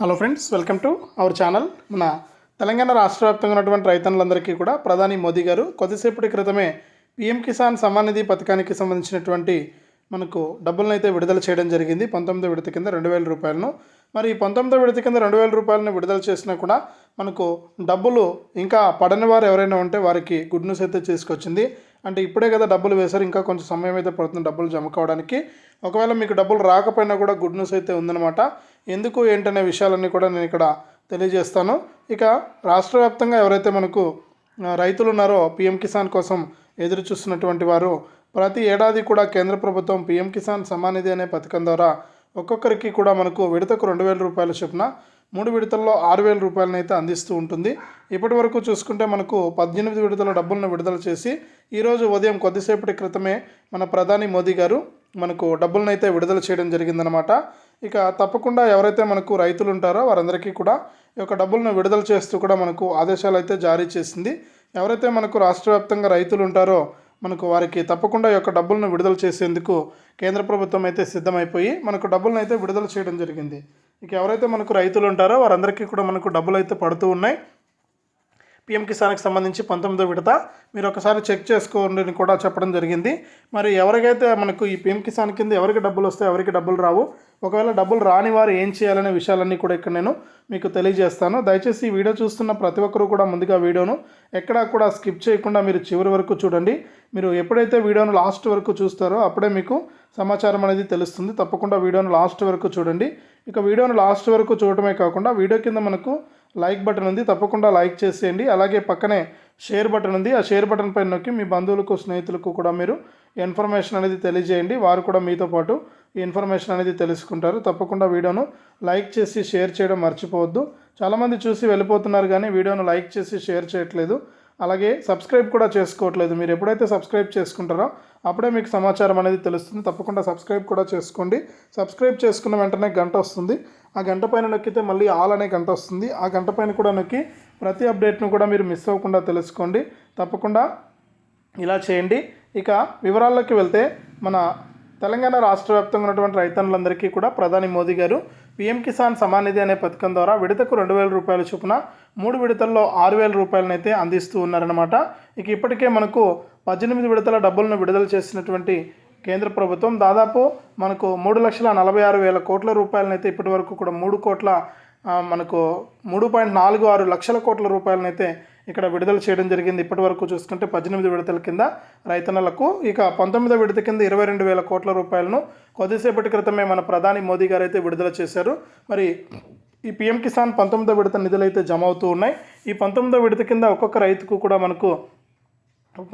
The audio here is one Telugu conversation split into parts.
Hello friends welcome to our channel మన తెలంగాణ రాష్ట్ర వ్యాప్తంగా ఉన్నటువంటి రైతన్నులందరికీ కూడా ప్రధాని మోదీ గారు కొద్దిసేపటి క్రితమే పీఎం కిసాన్ సమ్మాన్ నిధి పథకానికి సంబంధించినటువంటి మనకు డబ్బులను అయితే విడుదల చేయడం జరిగింది. పంతొమ్మిదో విడత కింద రెండు వేల రూపాయలను. మరి పంతొమ్మిదో విడత కింద రెండు వేల రూపాయలను విడుదల చేసినా కూడా మనకు డబ్బులు ఇంకా పడని వారు ఎవరైనా ఉంటే వారికి గుడ్ న్యూస్ అయితే చేసుకొచ్చింది అంటే ఇప్పుడే కదా డబ్బులు వేశారు ఇంకా కొంచెం సమయం అయితే పడుతుంది డబ్బులు జమ కావడానికి. ఒకవేళ మీకు డబ్బులు రాకపోయినా కూడా గుడ్ న్యూస్ అయితే ఉందన్నమాట. ఎందుకు ఏంటనే విషయాలన్నీ కూడా నేను ఇక్కడ తెలియజేస్తాను. ఇక రాష్ట్ర వ్యాప్తంగా ఎవరైతే మనకు రైతులు ఉన్నారో పిఎం కిసాన్ కోసం ఎదురు చూస్తున్నటువంటి వారు ప్రతి ఏడాది కూడా కేంద్ర ప్రభుత్వం పిఎం కిసాన్ సమానిధి అనే పథకం ద్వారా ఒక్కొక్కరికి కూడా మనకు విడతకు రెండు వేల రూపాయల చొప్పున మూడు విడతల్లో ఆరు వేల రూపాయలనైతే అందిస్తూ ఉంటుంది. ఇప్పటి వరకు చూసుకుంటే మనకు పద్దెనిమిది విడతల డబ్బులను విడుదల చేసి ఈరోజు ఉదయం కొద్దిసేపటి క్రితమే మన ప్రధాని మోదీ గారు మనకు డబ్బులను అయితే విడుదల చేయడం జరిగిందనమాట ఇక తప్పకుండా ఎవరైతే మనకు రైతులు ఉంటారో వారందరికీ కూడా ఈ యొక్క డబ్బులను విడుదల చేస్తూ కూడా మనకు ఆదేశాలు అయితే జారీ చేసింది. ఎవరైతే మనకు రాష్ట్ర వ్యాప్తంగా రైతులు ఉంటారో మనకు వారికి తప్పకుండా ఈ యొక్క డబ్బులను విడుదల చేసేందుకు కేంద్ర ప్రభుత్వం అయితే సిద్ధమైపోయి మనకు డబ్బులను అయితే విడుదల చేయడం జరిగింది. ఇక ఎవరైతే మనకు రైతులు ఉంటారో వారందరికీ కూడా మనకు డబ్బులు అయితే పడుతూ ఉన్నాయి. పిఎం కిసాన్కి సంబంధించి పంతొమ్మిదో విడత మీరు ఒకసారి చెక్ చేసుకోండి అని కూడా చెప్పడం జరిగింది. మరి ఎవరికైతే మనకు ఈ పిఎం కిసాన్ కింద ఎవరికి డబ్బులు వస్తాయి ఎవరికి డబ్బులు రావు ఒకవేళ డబ్బులు రాని వారు ఏం చేయాలనే విషయాలన్నీ కూడా ఇక్కడ నేను మీకు తెలియజేస్తాను. దయచేసి ఈ వీడియో చూస్తున్న ప్రతి ఒక్కరూ కూడా ముందుగా వీడియోను ఎక్కడా కూడా స్కిప్ చేయకుండా మీరు చివరి వరకు చూడండి. మీరు ఎప్పుడైతే వీడియోను లాస్ట్ వరకు చూస్తారో అప్పుడే మీకు సమాచారం అనేది తెలుస్తుంది. తప్పకుండా వీడియోను లాస్ట్ వరకు చూడండి. ఇక వీడియోను లాస్ట్ వరకు చూడటమే కాకుండా వీడియో కింద మనకు లైక్ బటన్ ఉంది తప్పకుండా లైక్ చేసేయండి. అలాగే పక్కనే షేర్ బటన్ ఉంది. ఆ షేర్ బటన్ పైన నొక్కి మీ బంధువులకు స్నేహితులకు కూడా మీరు ఇన్ఫర్మేషన్ అనేది తెలియజేయండి. వారు కూడా మీతో పాటు ఈ ఇన్ఫర్మేషన్ అనేది తెలుసుకుంటారు. తప్పకుండా వీడియోను లైక్ చేసి షేర్ చేయడం మర్చిపోవద్దు. చాలామంది చూసి వెళ్ళిపోతున్నారు కానీ వీడియోను లైక్ చేసి షేర్ చేయట్లేదు. అలాగే సబ్స్క్రైబ్ కూడా చేసుకోవట్లేదు. మీరు ఎప్పుడైతే సబ్స్క్రైబ్ చేసుకుంటారో అప్పుడే మీకు సమాచారం అనేది తెలుస్తుంది. తప్పకుండా సబ్స్క్రైబ్ కూడా చేసుకోండి. సబ్స్క్రైబ్ చేసుకున్న వెంటనే గంట వస్తుంది. ఆ గంట పైన నొక్కితే మళ్ళీ ఆల్ అనే గంట వస్తుంది. ఆ గంట పైన కూడా నొక్కి ప్రతి అప్డేట్ను కూడా మీరు మిస్ అవ్వకుండా తెలుసుకోండి. తప్పకుండా ఇలా చేయండి. ఇక వివరాల్లోకి వెళ్తే మన తెలంగాణ రాష్ట్ర వ్యాప్తంగా ఉన్నటువంటి రైతన్నులందరికీ కూడా ప్రధాని మోదీ గారు పీఎం కిసాన్ సమాన్ నిధి అనే పథకం ద్వారా విడతకు రెండు వేల రూపాయల చొప్పున మూడు విడతల్లో ఆరు వేల రూపాయలనైతే అందిస్తూ ఉన్నారనమాట ఇక ఇప్పటికే మనకు పద్దెనిమిది విడతల డబ్బులను విడుదల చేసినటువంటి కేంద్ర ప్రభుత్వం దాదాపు మనకు మూడు లక్షల నలభై ఆరు వేల కోట్ల రూపాయలనైతే ఇప్పటి వరకు కూడా మూడు కోట్ల మనకు మూడు పాయింట్ నాలుగు ఆరు లక్షల కోట్ల రూపాయలనైతే ఇక్కడ విడుదల చేయడం జరిగింది. ఇప్పటి వరకు చూసుకుంటే పద్దెనిమిది విడతల కింద రైతన్నలకు ఇక పంతొమ్మిదో విడత కింద ఇరవై రెండు వేల కోట్ల రూపాయలను కొద్దిసేపటి క్రితమే మన ప్రధాని మోదీ గారు అయితే విడుదల చేశారు. మరి ఈ పిఎం కిసాన్ పంతొమ్మిదో విడత నిధులు అయితే జమ అవుతూ ఉన్నాయి. ఈ పంతొమ్మిదో విడత కింద ఒక్కొక్క రైతుకు కూడా మనకు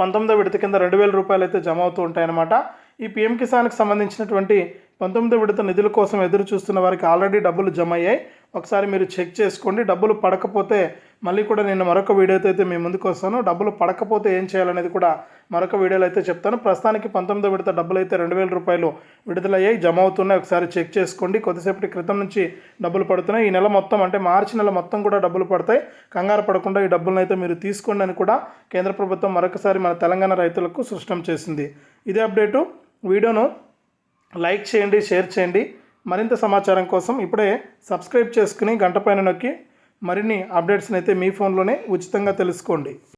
పంతొమ్మిదో విడత కింద రెండు వేల రూపాయలు అయితే జమ అవుతూ ఉంటాయన్నమాట. ఈ పిఎం కిసాన్కి సంబంధించినటువంటి పంతొమ్మిదో విడత నిధుల కోసం ఎదురు చూస్తున్న వారికి ఆల్రెడీ డబ్బులు జమ అయ్యాయి. ఒకసారి మీరు చెక్ చేసుకోండి. డబ్బులు పడకపోతే మళ్ళీ కూడా నేను మరొక వీడియోతో అయితే మీ ముందుకు వస్తాను. డబ్బులు పడకపోతే ఏం చేయాలనేది కూడా మరొక వీడియోలో అయితే చెప్తాను. ప్రస్తుతానికి పంతొమ్మిదో విడత డబ్బులు అయితే రెండు వేల రూపాయలు విడుదలయ్యాయి. జమ అవుతున్నాయి. ఒకసారి చెక్ చేసుకోండి. కొద్దిసేపటి క్రితం నుంచి డబ్బులు పడుతున్నాయి. ఈ నెల మొత్తం అంటే మార్చి నెల మొత్తం కూడా డబ్బులు పడతాయి. కంగారు పడకుండా ఈ డబ్బులను అయితే మీరు తీసుకోండి అని కూడా కేంద్ర ప్రభుత్వం మరొకసారి మన తెలంగాణ రైతులకు సృష్టం చేసింది. ఇదే అప్డేటు. వీడియోను లైక్ చేయండి షేర్ చేయండి. మరింత సమాచారం కోసం ఇప్పుడే సబ్స్క్రైబ్ చేసుకుని గంట పైన నొక్కి మరిన్ని అప్డేట్స్ని అయితే మీ ఫోన్లోనే ఉచితంగా తెలుసుకోండి.